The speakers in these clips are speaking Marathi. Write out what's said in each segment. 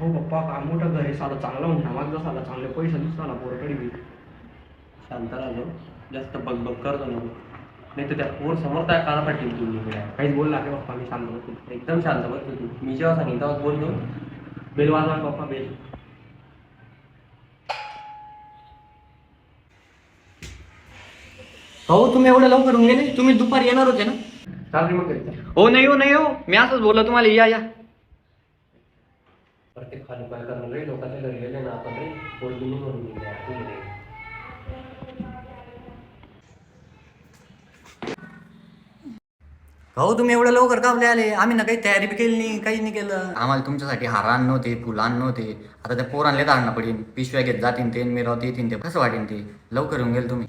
हो पप्पा काय मोठं घर आहे साला चांगला म्हणता माझा साला चांगले पैसे दिसताना पोरकडे बी. शांत राहतो जास्त बग करतो नको नाही तर त्या पोर समोर काय काना पाठील तू निघल्या काहीच बोलला की पप्पा मी शांत बसतो. एकदम शांत बसतो तू. मी जेव्हा सांगितलं तेव्हा बोल घेऊन बेल वाजवा ना पप्पा बेल. हो तुम्ही एवढं लवकर होऊन गेले? तुम्ही दुपारी येणार होते ना? चाल रे मग. हो नाही हो नाही हो. मी असंच बोललो तुम्हाला या या. प्रत्येक खाली पाय करून रे घरी गेले ना आपण रे पोरगी नाही म्हणून गेले आपण रे. हो तुम्ही एवढं लवकर काबले आले? आम्ही ना काही तयारी बी केली नाही काही नाही केलं. आम्हाला तुमच्यासाठी हार आण नव्हते फुलं आण नव्हते. आता त्या पोरांले आणणं पडेल पिशव्या घेत जातीन ते मिरवत येतील ते कसं वाटेल ते? लवकर येऊन गेले तुम्ही.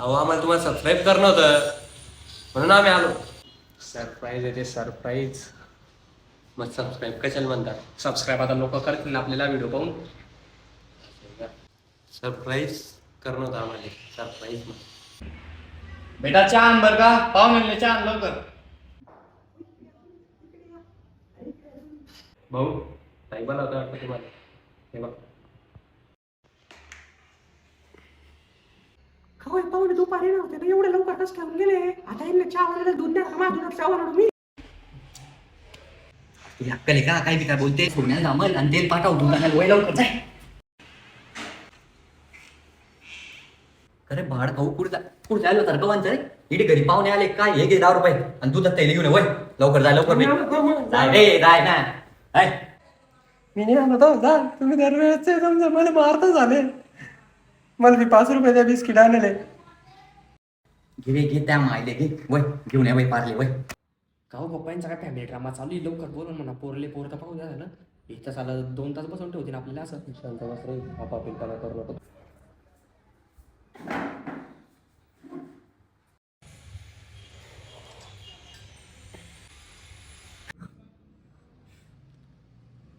अहो आम्हाला तुम्हाला सबस्क्राईब करणं होतं. म्हणून आम्ही आलो. सरप्राईज आहे ते सरप्राईज मग सबस्क्राईब कशाला म्हणतात? सबस्क्राईब आता लोक करतील ना आपल्याला व्हिडिओ पाहून. सरप्राईज करणं होतं आम्हाला सरप्राईज बेटा छान बरं का. पाहुणे छान लवकर. भाऊ ताई बनवता वाटतं तुम्हाला. हे बघ. काय पाहुणे दुपारी नव्हते ना. एवढे लवकर कसं काय गेले? आता यांना चहा वगैरे दूध द्या. माझ्या चहा मी. तुला आहे का काय बी काय बोलते सोन्याला जमल आणि तेल पाठव दुकानाला वय लवकर जाय अरे भाड खाऊ कुठं कुठं जायला तर कवांचं रे इथे घरी पाहुणे आले काय हे घे दहा रुपये आणि दूध आता घेऊन ये, वय लवकर जाय लवकर बे. जाय रे जाय ना मी नाही आणत हो जा तुम्ही दरवेळेचे समजा मला मारता झाले मला मी पाच रुपये द्या बिस्किट आणले घे रे, घे त्या मायले घे वय घेऊन ये वय पारले वय का हो पप्पांचा काय फॅमिली ड्रामा चालू आहे? लवकर बोल म्हणा. पोरले पोर तर पाहू द्या ना एक तास आला दोन तास बसून ठेवतील आपल्याला असं. शांत बस रे आपापिलपणा करू नको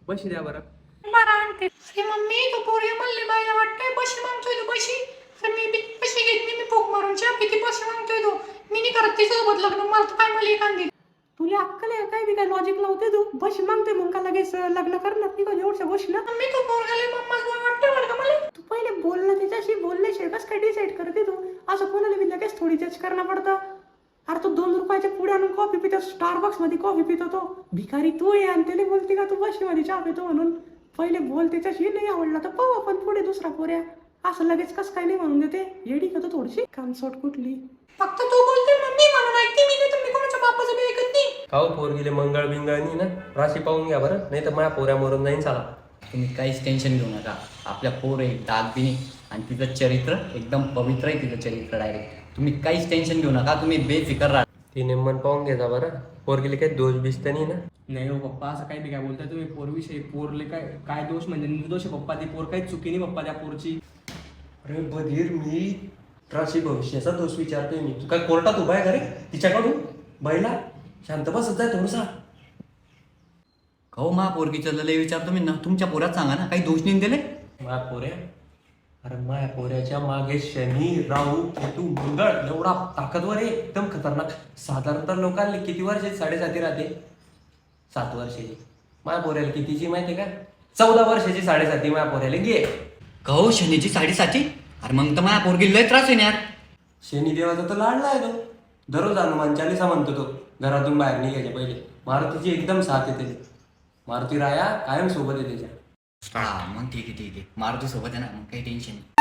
बशी द्या बरं. मला आणते. अरे मम्मी तू पोरी म्हणली बाईला वाटतंय बशी मागतोय तू बशी. तर मी बी बशी घेत नाही मी फूक मारून चहा किती बशी मागतोय तू. मी नाही करत तिच्यासोबत लग्न. मला तर काय मला एखादी आहे काय बी काय लॉजिक लावते तू? बशी मागते मग का लगेच लग्न करणार? नाही का एवढ्या गोष्टी ना मम्मी तू पोरगाले मम्मा तुला वाटतंय बरं का मला? तू पहिले बोल ना त्याच्याशी बोलल्याशिवाय कसं काय डिसाईड करते तू? असं कोणाला बी लगेच थोडी जज करणं पडतं. अरे तू दोन रुपयाच्या पुढे आणून कॉफी पितो स्टारबक्समध्ये कॉफी पितो तो. भिकारी तू आहे आणि त्याला बोलते का तू बशीमध्ये चहा पितो म्हणून? पहिले बोल त्याच्याशी नाही आवडला तर पाहू आपण पुढे दुसरा पोऱ्या. असं लगेच कसं काय नाही म्हणून देते. येडी का तू थोडीशी? कामसोट कुठली? फक्त तू बोलते मम्मी म्हणून ऐकते मी बापाचं बी ऐकत नाही. खाऊ पोर गेले मंगळ बिंगळनी ना? राशी पाहून घ्या बरं. नाही तर माझ्या पोऱ्या मरून जाईन चाला तुम्ही काहीच टेन्शन घेऊ नका. आपल्या पोर आहे बी नाही आणि तिचं चरित्र एकदम पवित्र आहे तिचं चरित्र डायरेक्ट तुम्ही काहीच टेन्शन घेऊ नका. तुम्ही बेफिकर राहा. ती नेमन पाहून घ्यायचा बरं. पोर गेली काही दोष बिस्त नाही ना? नाही हो पप्पा असं काय बी काय बोलताय तुम्ही. पोरविषयी पोरले काय काय दोष म्हणजे निर्दोष आहे पप्पा ती पोर काही चुकी नाही पप्पा त्या पोरची. अरे बधीर मी राशी भविष्याचा दोष विचारतोय मी. तू काय कोर्टात उभा आहे का रे? तिच्याकडून? बैला शांत बसत जाय थोडसा. हो मा पोरगीचं लय विचारतो मी ना. तुमच्या पोरात सांगा ना काही दोष नाही दिले माया पोऱ्या? अरे माया पोऱ्याच्या मागे शनी राहू केतू मंगळ एवढा ताकदवर आहे. एकदम खतरनाक. साधारणतः लोकांनी किती वर्षाची साडेसाती राहते. सात वर्षाची माया पोऱ्याला कितीची माहिती का? चौदा वर्षाची साडेसाती माया पोऱ्याला. घे. कहो शनीची साडेसाती? अरे मग तर माझ्या पोरगी लय त्रास आहे ना यार. शनी देवाचा तर लाडला आहे तो दररोज हनुमान चालीसा म्हणतो तो घरातून बाहेर निघायच्या पहिले. मारुतीची एकदम साथ येते मारुती राया कायम सोबत आहे त्याच्या. हा मग ठीक आहे ठीक आहे. मारुती सोबत आहे ना मग काही टेन्शन नाही.